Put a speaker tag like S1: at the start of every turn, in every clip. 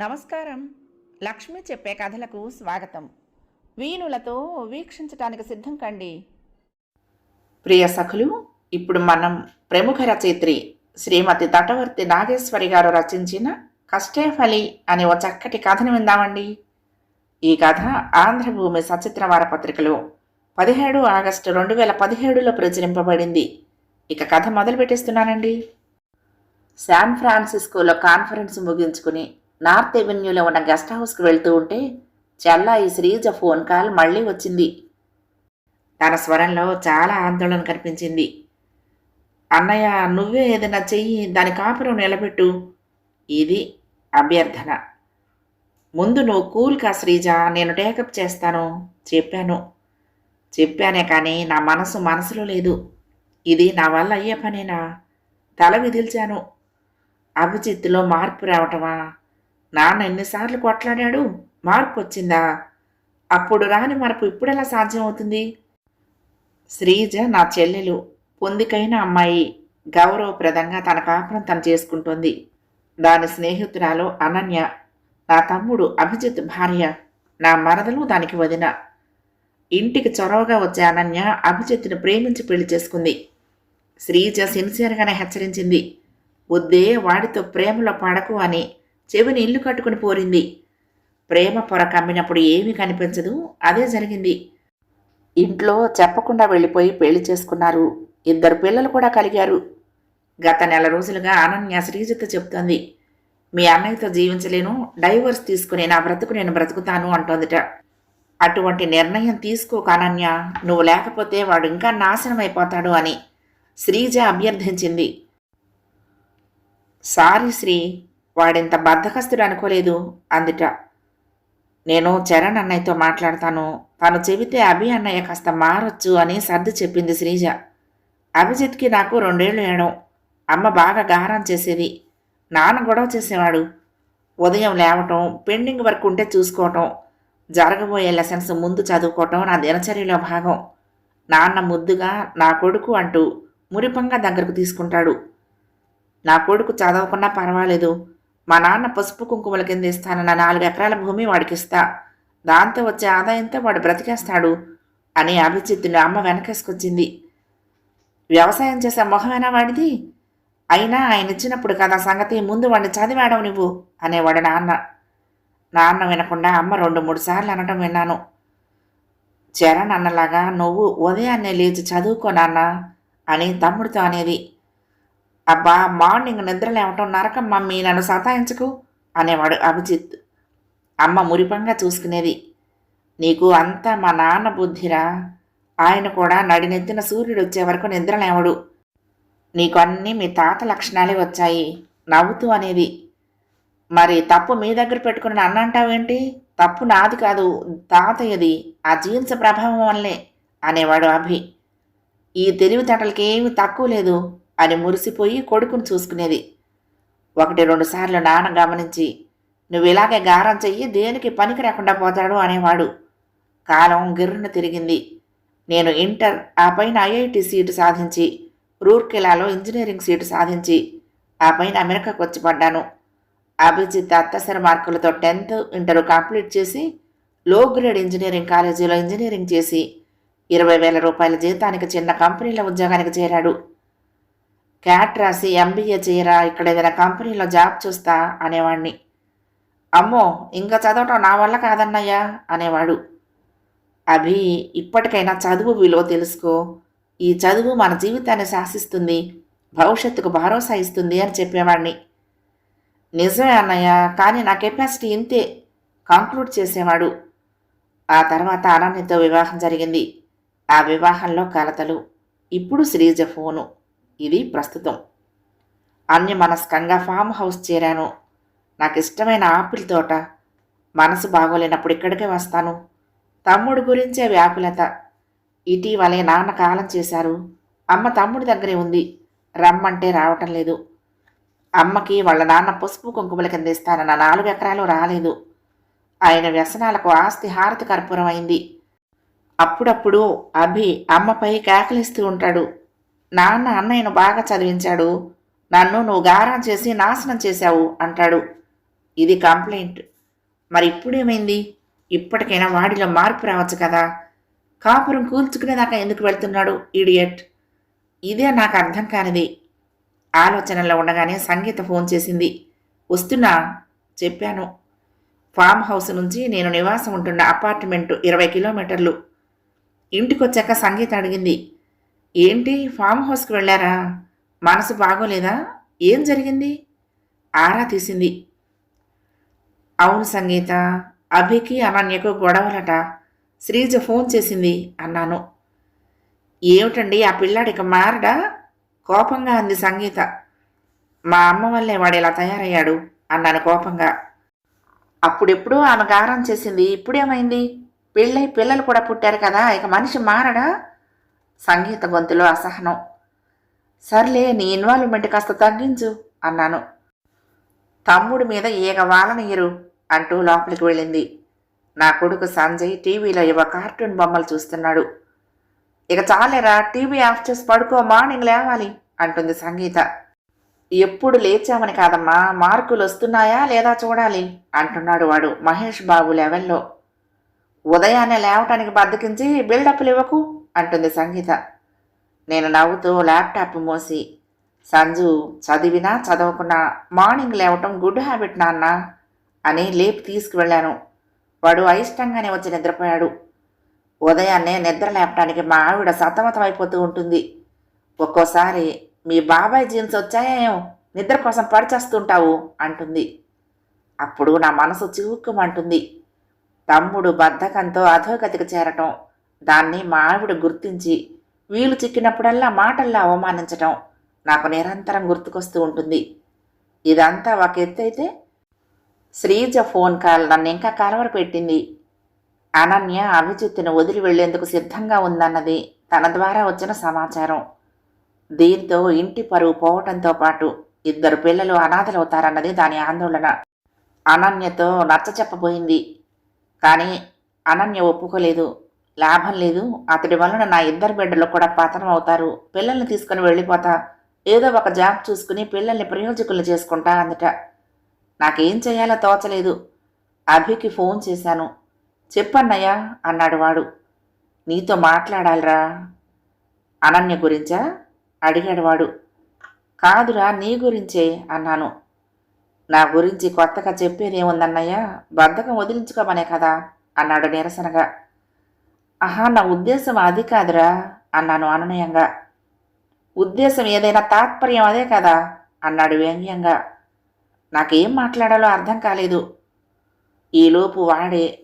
S1: నమస్కారం. లక్ష్మి చెప్పే కథలకు స్వాగతం. వీణులతో వీక్షించటానికి సిద్ధం కండి. ప్రియ సఖులు ఇప్పుడు మనం ప్రముఖ రచయిత్రి శ్రీమతి తటవర్తి నాగేశ్వరి గారు రచించిన కష్టేఫలి అనే ఓ చక్కటి కథను విందామండి. ఈ కథ ఆంధ్రభూమి సచిత్ర వారపత్రికలో పదిహేడు ఆగస్టు రెండు వేల పదిహేడులో ప్రచురింపబడింది. ఇక కథ మొదలు పెట్టేస్తున్నానండి శాన్ ఫ్రాన్సిస్కోలో కాన్ఫరెన్స్ ముగించుకుని నార్త్ ఎవెన్యూలో ఉన్న గెస్ట్ హౌస్కి వెళ్తూ ఉంటే చెల్లాయి శ్రీజ ఫోన్ కాల్ మళ్ళీ వచ్చింది. తన స్వరంలో చాలా ఆందోళన కనిపించింది. అన్నయ్య నువ్వే ఏదైనా చెయ్యి దాని కాపురం నిలబెట్టు. ఇది అభ్యర్థన. ముందు నువ్వు కూల్కా శ్రీజ నేను టేకప్ చేస్తాను చెప్పాను. చెప్పానే కానీ నా మనసు మనసులో లేదు. ఇది నా వల్ల అయ్యే పనేనా? తల విదిల్చాను. అభిజిత్తులో మార్పు రావటమా? నాన్న ఎన్నిసార్లు కొట్లాడాడు? మార్పు వచ్చిందా? అప్పుడు రాని మార్పు ఇప్పుడెలా సాధ్యం అవుతుంది శ్రీజ నా చెల్లెలు పొందికైన అమ్మాయి. గౌరవప్రదంగా తన కాపురం తను చేసుకుంటోంది. దాని స్నేహితురాలు అనన్య. నా తమ్ముడు అభిజిత్ భార్య. నా మరదలు దానికి వదిన. ఇంటికి చొరవగా వచ్చే అనన్య అభిజిత్తును ప్రేమించి పెళ్ళి చేసుకుంది. శ్రీజ సిన్సియర్గానే హెచ్చరించింది. వద్దే వాడితో ప్రేమలో పడకు అని. చెవిని ఇల్లు కట్టుకుని పోరింది. ప్రేమ పొర కమ్మినప్పుడు ఏమీ కనిపించదు అదే జరిగింది. ఇంట్లో చెప్పకుండా వెళ్ళిపోయి పెళ్ళి చేసుకున్నారు. ఇద్దరు పిల్లలు కూడా కలిగారు. గత నెల రోజులుగా అనన్య శ్రీజిత్ చెప్తోంది మీ అన్నయ్యతో జీవించలేను డైవర్స్ తీసుకుని నా బ్రతుకు నేను బ్రతుకుతాను అంటోందిట. అటువంటి నిర్ణయం తీసుకోక అనన్య నువ్వు లేకపోతే వాడు ఇంకా నాశనం అయిపోతాడు అని శ్రీజ అభ్యర్థించింది. సారీ శ్రీ వాడింత బద్ధకస్తుడు అనుకోలేదు. అందుట నేను చరణ్ అన్నయ్యతో మాట్లాడతాను. తను చెబితే అభి అన్నయ్య కాస్త మారొచ్చు అని సర్ది చెప్పింది శ్రీజ. అభిజిత్కి నాకు రెండేళ్ళు ఏడం అమ్మ బాగా గారం చేసేది. నాన్న గొడవ చేసేవాడు. ఉదయం లేవటం పెండింగ్ వర్క్ ఉంటే చూసుకోవటం జరగబోయే లెసన్స్ ముందు చదువుకోవటం నా దినచర్యలో భాగం. నాన్న ముద్దుగా నా కొడుకు అంటూ మురిపంగా దగ్గరకు తీసుకుంటాడు. నా కొడుకు చదవకున్నా పర్వాలేదు. మా నాన్న పసుపు కుంకుమల కింద ఇస్తానన్న నాలుగు ఎకరాల భూమి వాడికి ఇస్తా దాంతో వచ్చే ఆదాయంతో వాడు బ్రతికేస్తాడు అని అభిజిత్తుని అమ్మ వెనకేసుకొచ్చింది. వ్యవసాయం చేసే మొహమేనా వాడిది? అయినా ఆయన ఇచ్చినప్పుడు కదా సంగతి ముందు వాడిని చదివాడవు నువ్వు అనేవాడు నాన్న. నాన్న వినకుండా అమ్మ రెండు మూడు సార్లు అనటం విన్నాను. చరణ్ అన్నలాగా నువ్వు ఉదయాన్నే లేచి చదువుకో నాన్న అని తమ్ముడితో అనేది అబ్బా మార్నింగ్ నిద్ర లేవటం నరకం మమ్మీ నన్ను సతాయించకు అనేవాడు అభిజిత్. అమ్మ మురిపంగా చూసుకునేది. నీకు అంతా మా నాన్న బుద్ధిరా? ఆయన కూడా నడినెత్తిన సూర్యుడు వచ్చే వరకు నిద్ర లేవడు. నీకు అన్నీ మీ తాత లక్షణాలే వచ్చాయి. నవ్వుతూ అనేది. మరి తప్పు మీ దగ్గర పెట్టుకుని నన్ను అంటావేంటి? తప్పు నాది కాదు తాతయ్యది. ఆ జీన్స్ ప్రభావం వల్లే అనేవాడు అభి. ఈ తెలివితేటలకి ఏమీ తక్కువ లేదు. అని మురిసిపోయి కొడుకును చూసుకునేది. ఒకటి రెండు సార్లు నాన్న గమనించి నువ్వు ఇలాగే గారం చెయ్యి దేనికి పనికి రాకుండా పోతాడు? అనేవాడు. కాలం గిర్రున తిరిగింది. నేను ఇంటర్ ఆ పైన ఐఐటి సీటు సాధించి రూర్కెలాలో ఇంజనీరింగ్ సీటు సాధించి ఆ పైన అమెరికాకు వచ్చి పడ్డాను. అభిజిత్ అత్తసర మార్కులతో టెన్త్ ఇంటర్ కంప్లీట్ చేసి లో గ్రేడ్ ఇంజనీరింగ్ కాలేజీలో ఇంజనీరింగ్ చేసి ఇరవై వేల రూపాయల జీతానికి చిన్న కంపెనీలో ఉద్యోగానికి చేరాడు. క్యాట్ రాసి ఎంబీఏ చేయరా ఇక్కడ ఏదైనా కంపెనీలో జాబ్ చూస్తా అనేవాడిని అమ్మో ఇంకా చదవటం నా వల్ల కాదన్నయ్యా అనేవాడు. అభి ఇప్పటికైనా చదువు విలువ తెలుసుకో. ఈ చదువు మన జీవితాన్ని శాసిస్తుంది భవిష్యత్తుకు భరోసా ఇస్తుంది అని చెప్పేవాడిని నిజమే అన్నయ్య కానీ నా కెపాసిటీ ఇంతే కంక్లూడ్ చేసేవాడు. ఆ తర్వాత అనన్యతో వివాహం జరిగింది. ఆ వివాహంలో కలతలు ఇప్పుడు శ్రీజ ఫోను. ఇది ప్రస్తుతం. అన్యమనస్కంగా ఫామ్ హౌస్ చేరాను. నాకు ఇష్టమైన ఆపిల్ తోట. మనసు బాగోలేనప్పుడు ఇక్కడికే వస్తాను. తమ్ముడు గురించే వ్యాకులత. ఇటీవలే నాన్న కాలం చేశారు. అమ్మ తమ్ముడి దగ్గరే ఉంది. రమ్మంటే రావటం లేదు. అమ్మకి వాళ్ళ నాన్న పసుపు కుంకుమల కింద ఇస్తానన్న నాలుగు ఎకరాలు రాలేదు. ఆయన వ్యసనాలకు ఆస్తి హారతి కర్పూరం అయింది. అప్పుడప్పుడు అభి అమ్మపై కేకలిస్తూ ఉంటాడు. నాన్న అన్నయ్యను బాగా చదివించాడు. నన్ను నువ్వు గారం చేసి నాశనం చేశావు అంటాడు. ఇది కంప్లైంట్. మరి ఇప్పుడేమైంది ఇప్పటికైనా వాడిలో మార్పు రావచ్చు కదా. కాపురం కూల్చుకునేదాకా ఎందుకు వెళ్తున్నాడు ఇడియట్? ఇదే నాకు అర్థం కానిది. ఆలోచనలో ఉండగానే సంగీత ఫోన్ చేసింది. వస్తున్నా? చెప్పాను. ఫామ్ హౌస్ నుంచి నేను నివాసం ఉంటున్న అపార్ట్మెంటు ఇరవై కిలోమీటర్లు. ఇంటికొచ్చాక సంగీత అడిగింది. ఏంటి ఫామ్ హౌస్కి వెళ్ళారా? మనసు బాగోలేదా? ఏం జరిగింది? ఆరా తీసింది. అవును సంగీత అభికి అనన్యకు గొడవలట. శ్రీజ ఫోన్ చేసింది అన్నాను. ఏమిటండి ఆ పిల్లాడిక మారడా? కోపంగా అంది సంగీత. మా అమ్మ వల్లే వాడు ఇలా తయారయ్యాడు అన్నాను కోపంగా. అప్పుడెప్పుడు ఆమె గారం చేసింది ఇప్పుడేమైంది? పెళ్ళై పిల్లలు కూడా పుట్టారు కదా ఇక మనిషి మారడా? సంగీత గొంతులో అసహనం. సర్లే నీ ఇన్వాల్వ్మెంట్ కాస్త తగ్గించు అన్నాను. తమ్ముడి మీద ఈగ వాలనీయరు అంటూ లోపలికి వెళ్ళింది. నా కొడుకు సంజయ్ టీవీలో ఇవ కార్టూన్ బొమ్మలు చూస్తున్నాడు. ఇక చాలేరా టీవీ ఆఫ్ చేసి పడుకో మార్నింగ్ లేవాలి అంటుంది సంగీత. ఎప్పుడు లేచామని కాదమ్మా మార్కులు వస్తున్నాయా లేదా చూడాలి అంటున్నాడు వాడు మహేష్ బాబు లెవెల్లో. ఉదయాన్నే లేవటానికి బద్దకించి బిల్డప్లు ఇవ్వకు అంటుంది సంగీత. నేను నవ్వుతూ ల్యాప్టాప్ మోసి సంజు చదివినా చదవకున్నా మార్నింగ్ లేవటం గుడ్ హ్యాబిట్ నాన్న అని లేపి తీసుకువెళ్ళాను. వాడు అయిష్టంగానే వచ్చి నిద్రపోయాడు. ఉదయాన్నే నిద్ర లేపటానికి మా ఆవిడ సతమతం అయిపోతూ ఉంటుంది. ఒక్కోసారి మీ బాబాయ్ జీన్స్ వచ్చాయేమో నిద్ర కోసం పడిచేస్తుంటావు అంటుంది. అప్పుడు నా మనసు చివుక్కుమంటుంది. తమ్ముడు బద్ధకంతో అధోగతికి చేరటం దాన్ని మా ఆవిడ గుర్తించి వీలు చిక్కినప్పుడల్లా మాటల్లా అవమానించటం నాకు నిరంతరం గుర్తుకొస్తూ ఉంటుంది. ఇదంతా ఒక ఎత్తైతే శ్రీజ ఫోన్ కాల్ నన్ను ఇంకా కలవర పెట్టింది. అనన్య అభిజిత్తును వదిలి వెళ్ళేందుకు సిద్ధంగా ఉందన్నది తన ద్వారా వచ్చిన సమాచారం. దీంతో ఇంటి పరువు పోవటంతో పాటు ఇద్దరు పిల్లలు అనాథలవుతారన్నది దాని ఆందోళన. అనన్యతో నచ్చ చెప్పబోయింది కానీ అనన్య ఒప్పుకోలేదు. లాభం లేదు. అతడి వలన నా ఇద్దరు బిడ్డలు కూడా పతనం అవుతారు. పిల్లల్ని తీసుకుని వెళ్ళిపోతా. ఏదో ఒక జాబ్ చూసుకుని పిల్లల్ని ప్రయోజకులు చేసుకుంటా అందట. నాకేం చేయాలో తోచలేదు. అభికి ఫోన్ చేశాను. చెప్పన్నయ్యా అన్నాడు వాడు. నీతో మాట్లాడాలిరా. అనన్య గురించా? అడిగాడు వాడు. కాదురా నీ గురించే అన్నాను. నా గురించి కొత్తగా చెప్పేదేముందన్నయ్య? బద్ధకం వదిలించుకోమనే కదా? అన్నాడు నిరసనగా. ఆహా నా ఉద్దేశం అది కాదురా అన్నాను అనునయంగా. ఉద్దేశం ఏదైనా తాత్పర్యం అదే కదా అన్నాడు వ్యంగ్యంగా. నాకేం మాట్లాడాలో అర్థం కాలేదు. ఈలోపు వాడే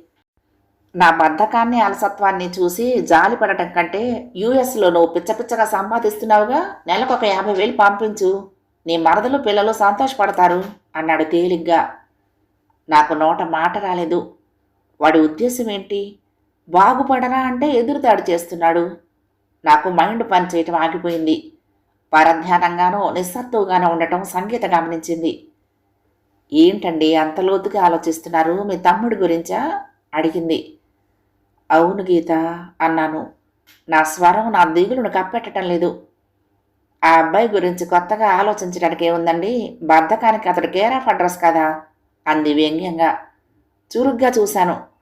S1: నా బద్ధకాన్ని అలసత్వాన్ని చూసి జాలిపడటం కంటే యూఎస్లో నువ్వు పిచ్చపిచ్చగా సంపాదిస్తున్నావుగా నెలకు ఒక యాభై వేలు పంపించు. నీ మరదలు పిల్లలు సంతోషపడతారు అన్నాడు తేలిగ్గా. నాకు నోట మాట రాలేదు. వాడి ఉద్దేశం ఏంటి? బాగుపడరా అంటే ఎదురుదాడి చేస్తున్నాడు. నాకు మైండ్ పనిచేయటం ఆగిపోయింది. పరధ్యానంగానూ నిస్సత్తువుగానూ ఉండటం సంగీత గమనించింది. ఏంటండి అంత లోతుగా ఆలోచిస్తున్నారు? మీ తమ్ముడి గురించా? అడిగింది. అవును గీత అన్నాను. నా స్వరం నా దిగులును కప్పెట్టడం లేదు. ఆ అబ్బాయి గురించి కొత్తగా ఆలోచించడానికి ఏముందండి బద్ధకానికి అతడు కేర్ ఆఫ్ అడ్రస్ కదా అంది వ్యంగ్యంగా. చురుగ్గా చూశాను.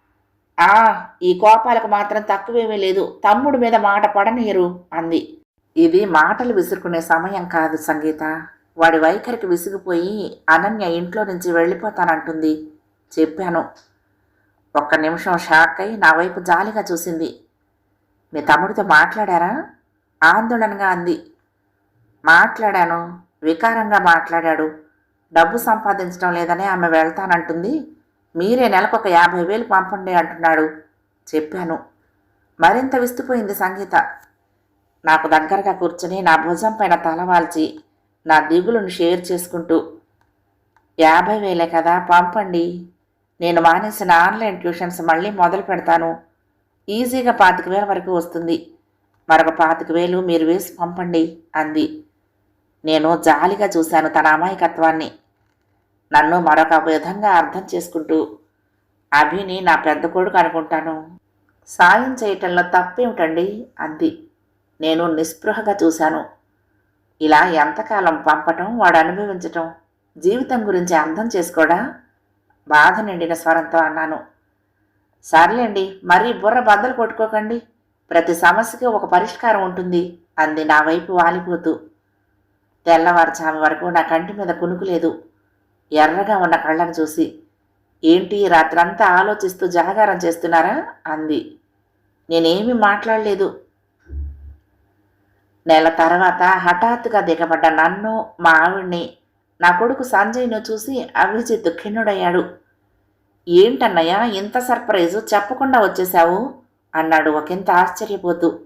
S1: ఆ ఈ కోపాలకు మాత్రం తక్కువేమీ లేదు. తమ్ముడి మీద మాట పడనీయరు అంది. ఇది మాటలు విసురుకునే సమయం కాదు సంగీత. వాడి వైఖరికి విసిగిపోయి అనన్య ఇంట్లో నుంచి వెళ్ళిపోతానంటుంది. చెప్పాను. ఒక్క నిమిషం షాక్ అయి నా వైపు జాలిగా చూసింది. మీ తమ్ముడితో మాట్లాడారా? ఆందోళనగా అంది. మాట్లాడాను. వికారంగా మాట్లాడాడు. డబ్బు సంపాదించడం లేదని ఆమె వెళ్తానంటుంది. మీరే నెలకొక యాభై వేలు పంపండి అంటున్నాడు. చెప్పాను. మరింత విస్తుపోయింది సంగీత. నాకు దగ్గరగా కూర్చుని నా భుజం పైన తలవాల్చి నా దిగులును షేర్ చేసుకుంటూ యాభై వేలే కదా పంపండి. నేను మానేసిన ఆన్లైన్ ట్యూషన్స్ మళ్ళీ మొదలు పెడతాను. ఈజీగా పాతిక వేల వరకు వస్తుంది. మరొక పాతిక వేలు మీరు వేసి పంపండి అంది. నేను జాలిగా చూశాను తన అమాయకత్వాన్ని. నన్ను మరొక విధంగా అర్థం చేసుకుంటూ అభిని నా పెద్ద కొడుకు అనుకుంటాను. సాయం చేయటంలో తప్పేమిటండి? అంది. నేను నిస్పృహగా చూశాను. ఇలా ఎంతకాలం పంపటం వాడు అనుభవించటం జీవితం గురించి అర్థం చేసుకోడా? బాధ నిండిన స్వరంతో అన్నాను. సర్లేండి మరీ బుర్ర బద్దలు కొట్టుకోకండి. ప్రతి సమస్యకి ఒక పరిష్కారం ఉంటుంది అంది నా వైపు వాలిపోతూ. తెల్లవారుజాము వరకు నా కంటి మీద కునుకులేదు ఎర్రగా ఉన్న కళ్ళను చూసి ఏంటి రాత్రంతా ఆలోచిస్తూ జాగారం చేస్తున్నారా? అంది. నేనేమీ మాట్లాడలేదు. నెల తర్వాత హఠాత్తుగా దిగబడ్డ నన్ను మా ఆవిడ్ని నా కొడుకు సంజయ్ను చూసి అభిజిత్ ఖిన్నుడయ్యాడు. ఏంటన్నయ్య ఇంత సర్ప్రైజు చెప్పకుండా వచ్చేశావు? అన్నాడు ఒకంత ఆశ్చర్యపోతూ.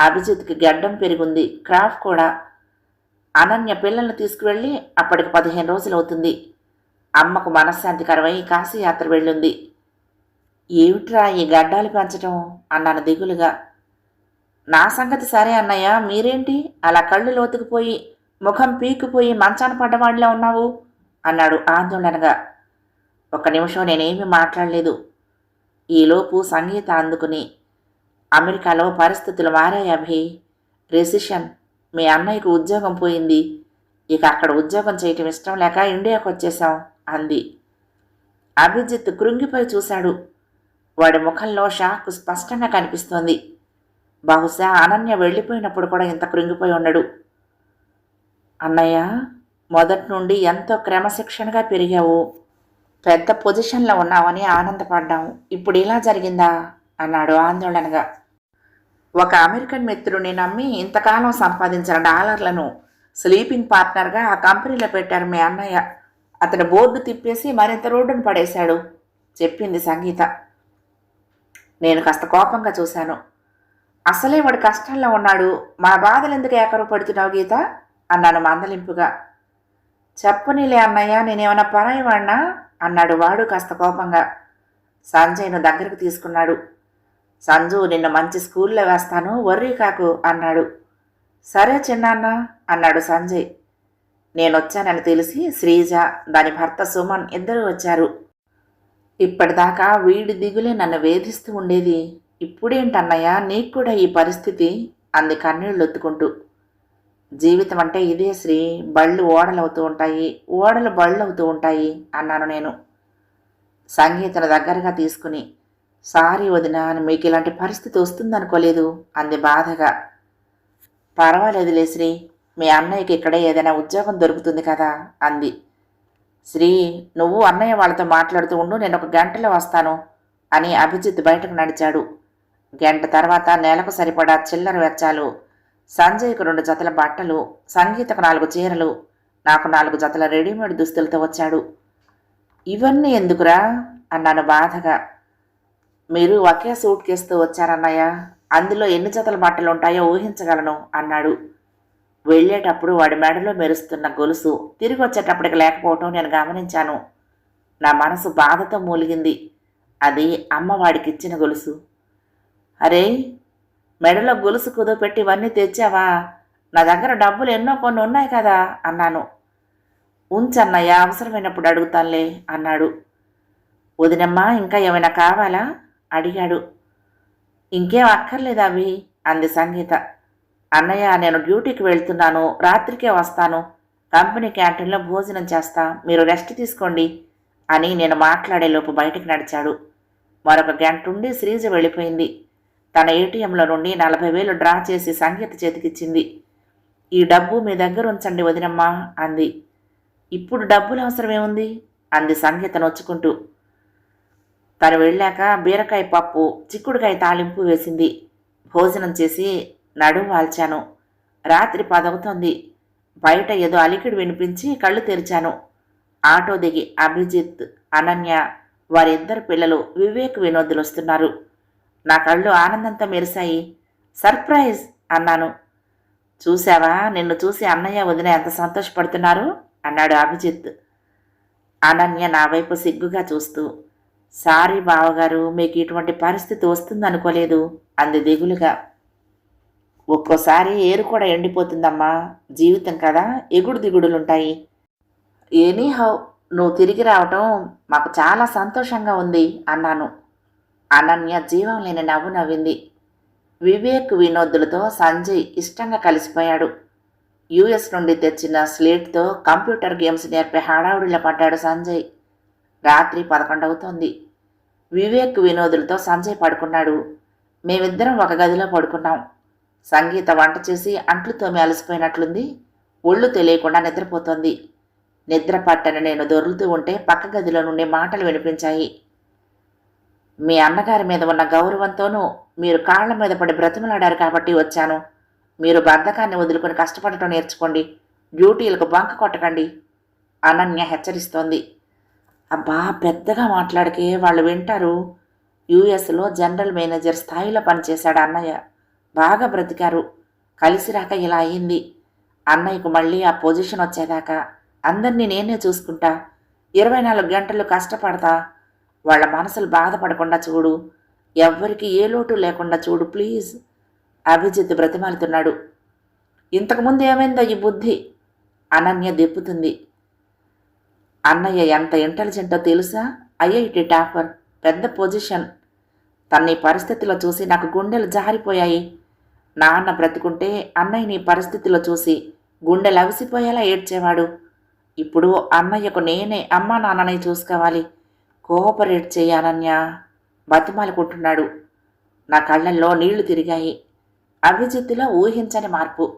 S1: అభిజిత్కి గడ్డం పెరిగింది. క్రాఫ్ కూడా అనన్య పిల్లల్ని తీసుకువెళ్ళి అప్పటికి పదిహేను రోజులు అవుతుంది అమ్మకు మనశ్శాంతికరమై కాశీయాత్ర వెళ్ళింది. ఏమిట్రా ఈ గడ్డాలు పెంచటం? అన్నాను దిగులుగా. నా సంగతి సరే అన్నయ్య. మీరేంటి? అలా కళ్ళు లోతుకుపోయి ముఖం పీకిపోయి మంచాన పడ్డవాడిలా ఉన్నావు? అన్నాడు ఆందోళనగా. ఒక నిమిషం నేనేమీ మాట్లాడలేదు. ఈలోపు సంగీత అందుకుని అమెరికాలో పరిస్థితులు మారాయి అభి రెసిషన్ మీ అన్నయ్యకు ఉద్యోగం పోయింది. ఇక అక్కడ ఉద్యోగం చేయటం ఇష్టం లేక ఇండియాకు వచ్చేసాం అంది. అభిజిత్ కృంగిపోయి చూశాడు. వాడి ముఖంలో షాక్ స్పష్టంగా కనిపిస్తోంది. బహుశా అనన్య వెళ్ళిపోయినప్పుడు కూడా ఇంత కృంగిపోయి ఉండడు. అన్నయ్య మొదటి నుండి ఎంతో క్రమశిక్షణగా పెరిగావు. పెద్ద పొజిషన్లో ఉన్నావని ఆనందపడ్డాము ఇప్పుడు ఇలా జరిగిందా? అన్నాడు ఆందోళనగా. ఒక అమెరికన్ మిత్రుడిని నమ్మి ఇంతకాలం సంపాదించిన డాలర్లను స్లీపింగ్ పార్ట్నర్గా ఆ కంపెనీలో పెట్టారు మీ అన్నయ్య. అతడు బోర్డు తిప్పేసి మరింత రోడ్డును పడేశాడు చెప్పింది సంగీత. నేను కాస్త కోపంగా చూశాను. అసలే వాడు కష్టాల్లో ఉన్నాడు. మా బాధలు ఎందుకు ఏకరు పడుతున్నావు గీత? అన్నాను మందలింపుగా. చెప్పనీలే అన్నయ్య నేనేమైనా పరాయివాడినా అన్నాడు వాడు కాస్త కోపంగా. సంజయ్ను దగ్గరకు తీసుకున్నాడు. సంజు నిన్ను మంచి స్కూల్లో వేస్తాను వర్రీ కాకు అన్నాడు. సరే చిన్నాన్న అన్నాడు సంజయ్. నేనొచ్చానని తెలిసి శ్రీజ దాని భర్త సుమన్ ఇద్దరూ వచ్చారు. ఇప్పటిదాకా వీడి దిగులే నన్ను వేధిస్తూ ఉండేది. ఇప్పుడేంటన్నయ్య నీకు కూడా ఈ పరిస్థితి? అంది కన్నీళ్ళు ఒత్తుకుంటూ జీవితం అంటే ఇదే శ్రీ బళ్ళు ఓడలవుతూ ఉంటాయి ఓడలు బళ్ళు అవుతూ ఉంటాయి అన్నాను నేను. సంగీతను దగ్గరగా తీసుకుని సారీ వదిన మీకు ఇలాంటి పరిస్థితి వస్తుందనుకోలేదు అంది బాధగా. పర్వాలేదులే శ్రీ మీ అన్నయ్యకి ఇక్కడే ఏదైనా ఉద్యోగం దొరుకుతుంది కదా అంది. శ్రీ నువ్వు అన్నయ్య వాళ్ళతో మాట్లాడుతూ ఉండు నేను ఒక గంటలో వస్తాను అని అభిజిత్ బయటకు నడిచాడు. గంట తర్వాత నెలకు సరిపడా చిల్లర వెచ్చాలు సంజయ్కు రెండు జతల బట్టలు సంగీతకు నాలుగు చీరలు నాకు నాలుగు జతల రెడీమేడ్ దుస్తులతో వచ్చాడు. ఇవన్నీ ఎందుకురా? అన్నాను బాధగా. మీరు ఒకే సూట్ కేస్తూ వచ్చారన్నయ్య? అందులో ఎన్ని జతల బట్టలు ఉంటాయో ఊహించగలను అన్నాడు. వెళ్ళేటప్పుడు వాడి మెడలో మెరుస్తున్న గొలుసు. తిరిగి వచ్చేటప్పటికి లేకపోవటం నేను గమనించాను. నా మనసు బాధతో మూలిగింది. అది అమ్మ వాడికిచ్చిన గొలుసు. అరే మెడలో గొలుసు కుదోపెట్టి ఇవన్నీ తెచ్చావా? నా దగ్గర డబ్బులు ఎన్నో కొన్ని ఉన్నాయి కదా అన్నాను. ఉంచన్నయ్య అవసరమైనప్పుడు అడుగుతానులే అన్నాడు. వదినమ్మా ఇంకా ఏమైనా కావాలా? అడిగాడు. ఇంకేం అక్కర్లేదు అవి అంది సంగీత. అన్నయ్య నేను డ్యూటీకి వెళ్తున్నాను. రాత్రికే వస్తాను. కంపెనీ క్యాంటీన్లో భోజనం చేస్తా. మీరు రెస్ట్ తీసుకోండి అని నేను మాట్లాడేలోపు బయటికి నడిచాడు. మరొక గంట ఉండి శ్రీజ వెళ్ళిపోయింది. తన ఏటీఎంలో నుండి నలభై వేలు డ్రా చేసి సంగీత చేతికిచ్చింది. ఈ డబ్బు మీ దగ్గర ఉంచండి వదినమ్మా అంది. ఇప్పుడు డబ్బులు అవసరమేముంది? అంది సంగీత నొచ్చుకుంటూ. తను వెళ్ళాక బీరకాయ పప్పు చిక్కుడుకాయ తాలింపు వేసింది. భోజనం చేసి నడుము వాల్చాను. రాత్రి పదవుతోంది. బయట ఏదో అలికిడి వినిపించి కళ్ళు తెరిచాను. ఆటో దిగి అభిజిత్ అనన్య వారిద్దరు పిల్లలు వివేక్ వినోదులు వస్తున్నారు నా కళ్ళు ఆనందంతో మెరిశాయి. సర్ప్రైజ్! అన్నాను. చూశావా? నిన్ను చూసి అన్నయ్య వదిన ఎంత సంతోషపడుతున్నారు? అన్నాడు అభిజిత్. అనన్య నా వైపు సిగ్గుగా చూస్తూ. సారీ బావగారు మీకు ఇటువంటి పరిస్థితి వస్తుందనుకోలేదు అంది దిగులుగా. ఒక్కోసారి ఏరు కూడా ఎండిపోతుందమ్మా జీవితం కదా ఎగుడు దిగుడులుంటాయి. ఎనీ హౌ నువ్వు తిరిగి రావటం మాకు చాలా సంతోషంగా ఉంది అన్నాను. అనన్య జీవం లేని నవ్వు నవ్వింది. వివేక్ వినోద్దులతో సంజయ్ ఇష్టంగా కలిసిపోయాడు. యుఎస్ నుండి తెచ్చిన స్లేట్తో కంప్యూటర్ గేమ్స్ నేర్పే హడావుడిలో పడ్డాడు సంజయ్. రాత్రి పదకొండవుతోంది. వివేక్ వినోదులతో సంజయ్ పడుకున్నాడు. మేమిద్దరం ఒక గదిలో పడుకున్నాం. సంగీత వంట చేసి అంట్లు తోమి అలసిపోయినట్లుంది ఒళ్ళు తెలియకుండా నిద్రపోతోంది. నిద్ర పట్టని నేను దొర్లుతూ ఉంటే పక్క గదిలో నుండి మాటలు వినిపించాయి. మీ అన్నగారి మీద ఉన్న గౌరవంతోనూ మీరు కాళ్ళ మీద పడి బ్రతిమలాడారు కాబట్టి వచ్చాను. మీరు బద్ధకాన్ని వదులుకొని కష్టపడటం నేర్చుకోండి. డ్యూటీలకు బంక కొట్టకండి. అనన్య హెచ్చరిస్తోంది. అబ్బా పెద్దగా మాట్లాడికే వాళ్ళు వింటారు. యుఎస్లో జనరల్ మేనేజర్ స్థాయిలో పనిచేశాడు అన్నయ్య. బాగా బ్రతికారు. కలిసి రాక ఇలా అయింది. అన్నయ్యకు మళ్ళీ ఆ పొజిషన్ వచ్చేదాకా అందరినీ నేనే చూసుకుంటా. ఇరవై నాలుగు గంటలు కష్టపడతా. వాళ్ళ మనసులు బాధపడకుండా చూడు. ఎవ్వరికి ఏ లోటు లేకుండా చూడు ప్లీజ్. అభిజిత్ బ్రతిమాలుతున్నాడు. ఇంతకుముందు ఏమైందో ఈ బుద్ధి? అనన్య దెప్పుతుంది అన్నయ్య ఎంత ఇంటెలిజెంటో తెలుసా? ఐఐటి టాపర్ పెద్ద పొజిషన్. తన్ని పరిస్థితిలో చూసి నాకు గుండెలు జారిపోయాయి. నాన్న బ్రతుకుంటే అన్నయ్య నీ పరిస్థితిలో చూసి గుండెలు అవిసిపోయేలా ఏడ్చేవాడు. ఇప్పుడు అన్నయ్యకు నేనే అమ్మా నాన్నని చూసుకోవాలి. కోఆపరేట్ చేయాలన్యా బతిమాలుకుంటున్నాడు. నా కళ్ళల్లో నీళ్ళు తిరిగాయి. అభిజిత్తులో ఊహించని మార్పు.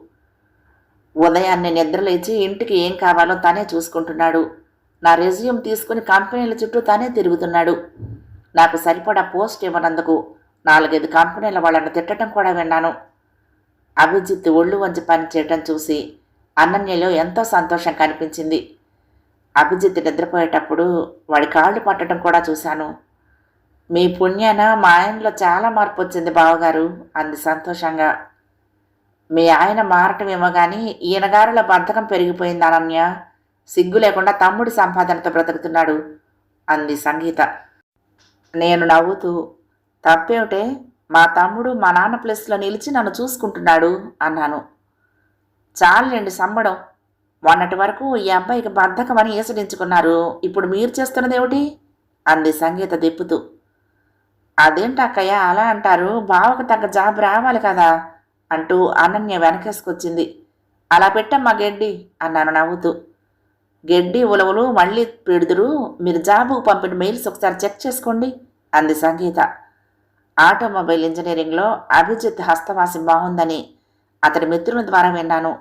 S1: ఉదయాన్నే నిద్రలేచి ఇంటికి ఏం కావాలో తనే చూసుకుంటున్నాడు. నా రెజ్యూమ్ తీసుకుని కంపెనీల చుట్టూ తానే తిరుగుతున్నాడు. నాకు సరిపడా పోస్ట్ ఇవ్వనందుకు నాలుగైదు కంపెనీల వాళ్ళని తిట్టడం కూడా విన్నాను. అభిజిత్ ఒళ్ళు వంచి పనిచేయటం చూసి అనన్యలో ఎంతో సంతోషం కనిపించింది. అభిజిత్ నిద్రపోయేటప్పుడు వాడి కాళ్ళు పట్టడం కూడా చూశాను. మీ పుణ్యాన మా ఆయనలో చాలా మార్పు వచ్చింది బావగారు అంది సంతోషంగా. మీ ఆయన మారటమేమో కానీ ఈయనగారుల బద్ధకం పెరిగిపోయింది అనన్య. సిగ్గు లేకుండా తమ్ముడి సంపాదనతో బ్రతుకుతున్నాడు అంది సంగీత. నేను నవ్వుతూ తప్పేమిటే మా తమ్ముడు మా నాన్న ప్లేస్లో నిలిచి నన్ను చూసుకుంటున్నాడు అన్నాను. చాలండి సంబడం. మొన్నటి వరకు ఈ అబ్బాయికి బద్ధకమని ఏసడించుకున్నారు ఇప్పుడు మీరు చేస్తున్నదేమిటి అంది సంగీత దిప్పుతూ అదేంటి అక్కయ్య అలా అంటారు బావకు తగ్గ జాబ్ రావాలి కదా అంటూ అనన్య వెనకేసుకొచ్చింది. అలా పెట్టమ్మా గెడ్డి అన్నాను నవ్వుతూ. గెడ్డి ఉలవలు మళ్ళీ పెడుదురు మీరు జాబుకు పంపిన మెయిల్స్ ఒకసారి చెక్ చేసుకోండి అంది సంగీత. ఆటోమొబైల్ ఇంజనీరింగ్లో అభిజిత్ హస్తవాసి బాగుందని అతడి మిత్రుల ద్వారా విన్నాను.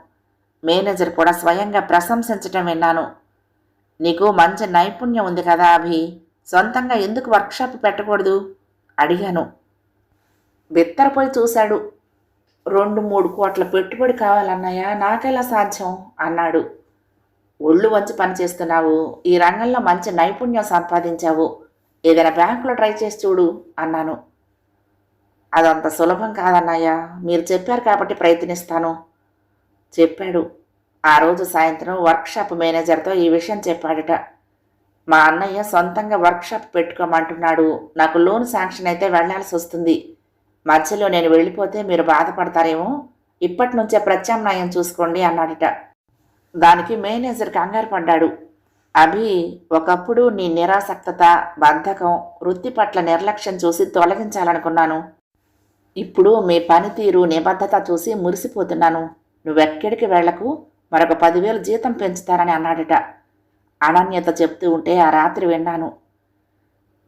S1: మేనేజర్ కూడా స్వయంగా ప్రశంసించటం విన్నాను. నీకు మంచి నైపుణ్యం ఉంది కదా అభి సొంతంగా ఎందుకు వర్క్షాప్ పెట్టకూడదు? అడిగాను. బిత్తరపోయి చూశాడు. రెండు మూడు కోట్ల పెట్టుబడి కావాలన్నయ్య నాకెలా సాధ్యం? అన్నాడు. ఒళ్ళు వంచి పనిచేస్తున్నావు ఈ రంగంలో మంచి నైపుణ్యం సంపాదించావు ఏదైనా బ్యాంకులో ట్రై చేసి చూడు అన్నాను. అదంత సులభం కాదన్నయ్య. మీరు చెప్పారు కాబట్టి ప్రయత్నిస్తాను. చెప్పాడు. ఆ రోజు సాయంత్రం వర్క్షాప్ మేనేజర్తో ఈ విషయం చెప్పాడట. మా అన్నయ్య సొంతంగా వర్క్షాప్ పెట్టుకోమంటున్నాడు. నాకు లోన్ శాంక్షన్ అయితే వెళ్ళాల్సి వస్తుంది. మధ్యలో నేను వెళ్ళిపోతే మీరు బాధపడతారేమో ఇప్పటి నుంచే ప్రత్యామ్నాయం చూసుకోండి అన్నాడట. దానికి మేనేజర్ కంగారు పడ్డాడు. అభి ఒకప్పుడు నీ నిరాసక్తత బద్ధకం వృత్తి పట్ల నిర్లక్ష్యం చూసి తొలగించాలనుకున్నాను. ఇప్పుడు మీ పనితీరు నిబద్ధత చూసి మురిసిపోతున్నాను. నువ్వెక్కడికి వెళ్ళకు? మరొక పదివేలు జీతం పెంచుతారని అన్నాడట. అనన్యత చెప్తూ ఉంటే ఆ రాత్రి విన్నాను.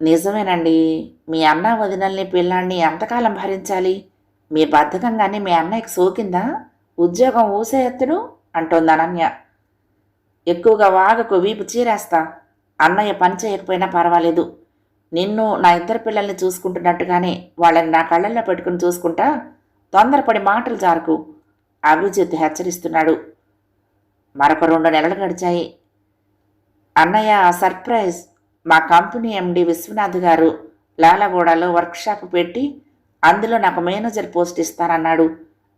S1: నిజమేనండి మీ అన్న వదినల్ని పిల్లాన్ని ఎంతకాలం భరించాలి? మీ బద్ధకంగానే మీ అన్నయ్యకి సోకిందా? ఉద్యోగం ఊసే ఎత్తుడు అంటోంది అనన్య. ఎక్కువగా వాగకు వీపు చీరేస్తా. అన్నయ్య పని చేయకపోయినా పర్వాలేదు. నిన్ను నా ఇద్దరు పిల్లల్ని చూసుకుంటున్నట్టుగానే వాళ్ళని నా కళ్ళల్లో పెట్టుకుని చూసుకుంటా తొందరపడి మాటలు జారకు. అభిజిత్ హెచ్చరిస్తున్నాడు. మరొక రెండు నెలలు గడిచాయి. అన్నయ్య ఆ సర్ప్రైజ్ మా కంపెనీ ఎండి విశ్వనాథ్ గారు లాలగూడలో వర్క్షాప్ పెట్టి అందులో నాకు మేనేజర్ పోస్ట్ ఇస్తానన్నాడు.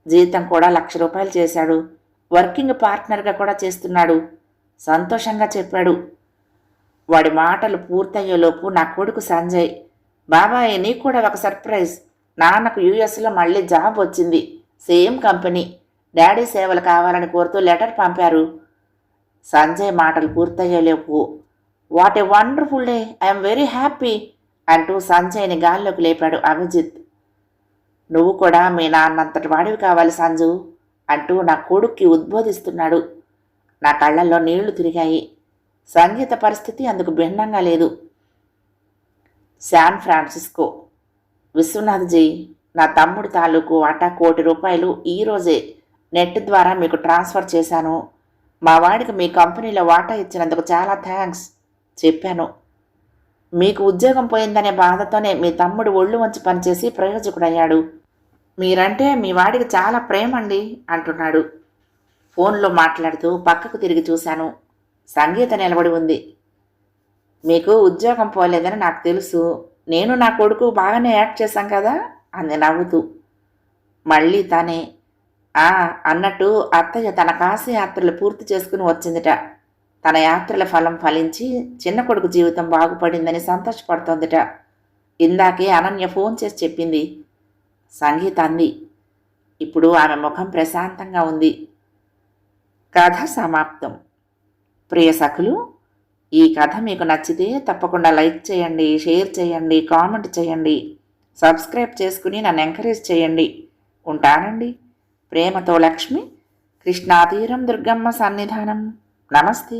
S1: జీతం కూడా లక్ష రూపాయలు చేశాడు. వర్కింగ్ పార్ట్నర్గా కూడా చేస్తున్నాడు. సంతోషంగా చెప్పాడు. వాడి మాటలు పూర్తయ్యేలోపు నా కొడుకు సంజయ్ బాబాయ్ నీకు కూడా ఒక సర్ప్రైజ్. నాన్నకు యూఎస్లో మళ్ళీ జాబ్ వచ్చింది. Same company. డాడీ సేవలు కావాలని కోరుతూ లెటర్ పంపారు. సంజయ్ మాటలు పూర్తయ్యేలోపు what a wonderful day. I'm very happy అంటూ సంజయ్ని గాల్లోకి లేపాడు అభిజిత్. నువ్వు కూడా మీ నాన్నంతటి వాడివి కావాలి సంజు. అంటూ నా కొడుక్కి ఉద్బోధిస్తున్నాడు. నా కళ్ళల్లో నీళ్ళు తిరిగాయి. సంగీత పరిస్థితి అందుకు భిన్నంగా లేదు. శాన్ ఫ్రాన్సిస్కో విశ్వనాథ్జీ నా తమ్ముడి తాలూకు వాటా కోటి రూపాయలు ఈరోజే నెట్ ద్వారా మీకు ట్రాన్స్ఫర్ చేశాను. మా వాడికి మీ కంపెనీలో వాటా ఇచ్చినందుకు చాలా థ్యాంక్స్ చెప్పాను. మీకు ఉద్యోగం పోయిందనే బాధతోనే మీ తమ్ముడు ఒళ్ళు వంచి పనిచేసి ప్రయోజకుడయ్యాడు. మీరంటే మీ వాడికి చాలా ప్రేమ అండి అంటున్నాడు. ఫోన్లో మాట్లాడుతూ పక్కకు తిరిగి చూశాను. సంగీత నిలబడి ఉంది. మీకు ఉద్యోగం పోలేదని నాకు తెలుసు. నేను నా కొడుకు బాగానే యాక్ట్ చేశాం కదా అంది నవ్వుతూ. మళ్ళీ తానే ఆ అన్నట్టు అత్తయ్య తన కాశీ యాత్రలు పూర్తి చేసుకుని వచ్చిందిట. తన యాత్రల ఫలం ఫలించి చిన్న కొడుకు జీవితం బాగుపడిందని సంతోషపడుతోందిట. ఇందాకే అనన్య ఫోన్ చేసి చెప్పింది సంగీత అంది ఇప్పుడు ఆమె ముఖం ప్రశాంతంగా ఉంది. కథ సమాప్తం. ప్రియ సఖులు ఈ కథ మీకు నచ్చితే తప్పకుండా లైక్ చేయండి షేర్ చేయండి కామెంట్ చేయండి. సబ్స్క్రైబ్ చేసుకుని నన్ను ఎంకరేజ్ చేయండి. ఉంటానండి. ప్రేమతో లక్ష్మి కృష్ణాతీరం దుర్గమ్మ సన్నిధానం. నమస్తే.